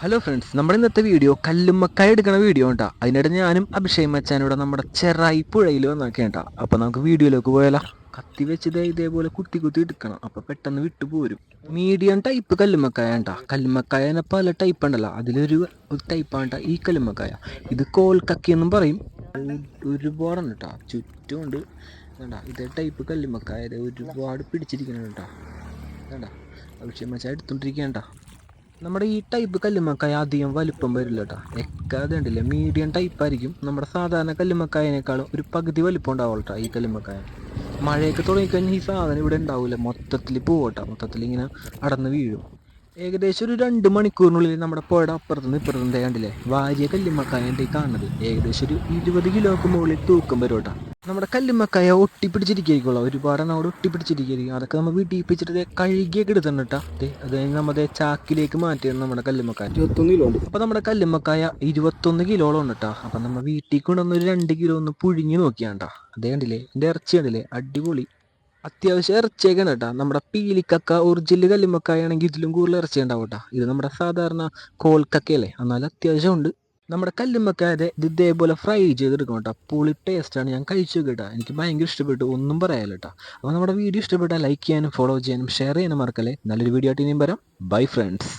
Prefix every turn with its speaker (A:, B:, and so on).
A: Hello friends നമ്മുടെ ഇന്നത്തെ video കല്ലുമ്മക്കായ എടുക്കുന്ന വീഡിയോ കേട്ടോ അതിനിടെ ഞാനും അഭിഷേക് മച്ചാനൂടെ നമ്മുടെ ചെറായി പുഴയിൽ വന്നൊക്കെ കേട്ടോ അപ്പോൾ നമുക്ക് വീഡിയോയിലേക്ക് പോയാലോ? കത്തി വെച്ചത് ഇതേപോലെ കുത്തി കുത്തി എടുക്കണം. അപ്പോൾ പെട്ടെന്ന് വിട്ടു പോരും. മീഡിയം ടൈപ്പ് കല്ലുമ്മക്കായ കേട്ടോ കല്ലുമ്മക്കായ പല ടൈപ്പ് ഉണ്ടല്ലോ. അതിലൊരു ടൈപ്പാണ് ഈ കല്ലുമ്മക്കായ. ഇത് കോൽക്കക്കി എന്നും പറയും. ഒരുപാടുണ്ട് കേട്ടോ ചുറ്റുമുണ്ട്. വേണ്ട ഇതേ ടൈപ്പ് കല്ലുമ്മക്കായ. ഒരുപാട് പിടിച്ചിരിക്കണം കേട്ടോ വേണ്ട അഭിഷേക് മച്ചാൻ എടുത്തോണ്ടിരിക്കണ്ട നമ്മുടെ ഈ ടൈപ്പ് കല്ലുമക്കായ അധികം വലുപ്പം വരില്ല കേട്ടോ എക്കാതെ അത് കണ്ടില്ലേ? മീഡിയം ടൈപ്പ് ആയിരിക്കും. നമ്മുടെ സാധാരണ കല്ലുമക്കായനേക്കാളും ഒരു പകുതി വലുപ്പം ഉണ്ടാവുള്ളൂ കേട്ടോ ഈ കല്ലുമക്കായ മഴയൊക്കെ തുടങ്ങിക്കഴിഞ്ഞാൽ ഈ സാധനം ഇവിടെ ഉണ്ടാവില്ല മൊത്തത്തിൽ പോവട്ടോ മൊത്തത്തിൽ ഇങ്ങനെ അടന്ന് വീഴും. ഏകദേശം ഒരു രണ്ട് മണിക്കൂറിനുള്ളിൽ നമ്മുടെ പുഴയുടെ അപ്പുറത്തുനിന്ന് ഇപ്പുറത്തുനിന്ന് കണ്ടില്ലേ? വാരിയ കല്ലുമക്കായ കാണുന്നത്. ഏകദേശം ഒരു ഇരുപത് കിലോക്ക് മുകളിൽ തൂക്കം വരും കേട്ടോ നമ്മുടെ കല്ലുമ്മക്കായ ഒട്ടിപ്പിടിച്ചിരിക്കുള്ള ഒരുപാട് അവിടെ ഒട്ടിപ്പിടിച്ചിരിക്കും അതൊക്കെ നമ്മൾ വീട്ടിൽ പിടിച്ചിട്ട് കഴുകിയൊക്കെ എടുത്തിട്ടുണ്ട് അത് കഴിഞ്ഞ് നമ്മുടെ ചാക്കിലേക്ക് മാറ്റിയാണ് നമ്മുടെ കല്ലുമ്മക്കായ.
B: ഇരുപത്തൊന്ന് കിലോ ഉണ്ട്.
A: അപ്പോൾ നമ്മുടെ കല്ലുമ്മക്കായ ഇരുപത്തൊന്ന് കിലോളം ഉണ്ട് കേട്ടോ അപ്പം നമ്മൾ വീട്ടിൽ കൊണ്ടുവന്ന് ഒരു രണ്ട് കിലോ ഒന്ന് പുഴുങ്ങി നോക്കിയാണ്ടാ അതേ കണ്ടില്ലേ? എന്റെ ഇറച്ചി കണ്ടില്ലേ? അടിപൊളി. അത്യാവശ്യം ഇറച്ചിയൊക്കെ ഉണ്ട് കേട്ടോ നമ്മുടെ പീലിക്കക്ക ഒറിജിനൽ കല്ലുമ്മക്കായ ആണെങ്കിൽ ഇതിലും കൂടുതൽ ഇറച്ചി ഉണ്ടാവും കേട്ടോ ഇത് നമ്മുടെ സാധാരണ കോൽക്കക്കയല്ലേ? എന്നാലും അത്യാവശ്യം ഉണ്ട്. നമ്മുടെ കല്ലുമ്മക്കാരെ ഇത് ഇതേപോലെ ഫ്രൈ ചെയ്തെടുക്കണം കേട്ടോ പുളി ടേസ്റ്റാണ് ഞാൻ കഴിച്ചു കേട്ടോ എനിക്ക് ഭയങ്കര ഇഷ്ടപ്പെട്ടു. ഒന്നും പറയാനില്ല കേട്ടോ അപ്പോൾ നമ്മുടെ വീഡിയോ ഇഷ്ടപ്പെട്ടാൽ ലൈക്ക് ചെയ്യാനും ഫോളോ ചെയ്യാനും ഷെയർ ചെയ്യാനും മറക്കല്ലേ. നല്ലൊരു വീഡിയോ ആയിട്ട് ഇനിയും വരാം. Bye friends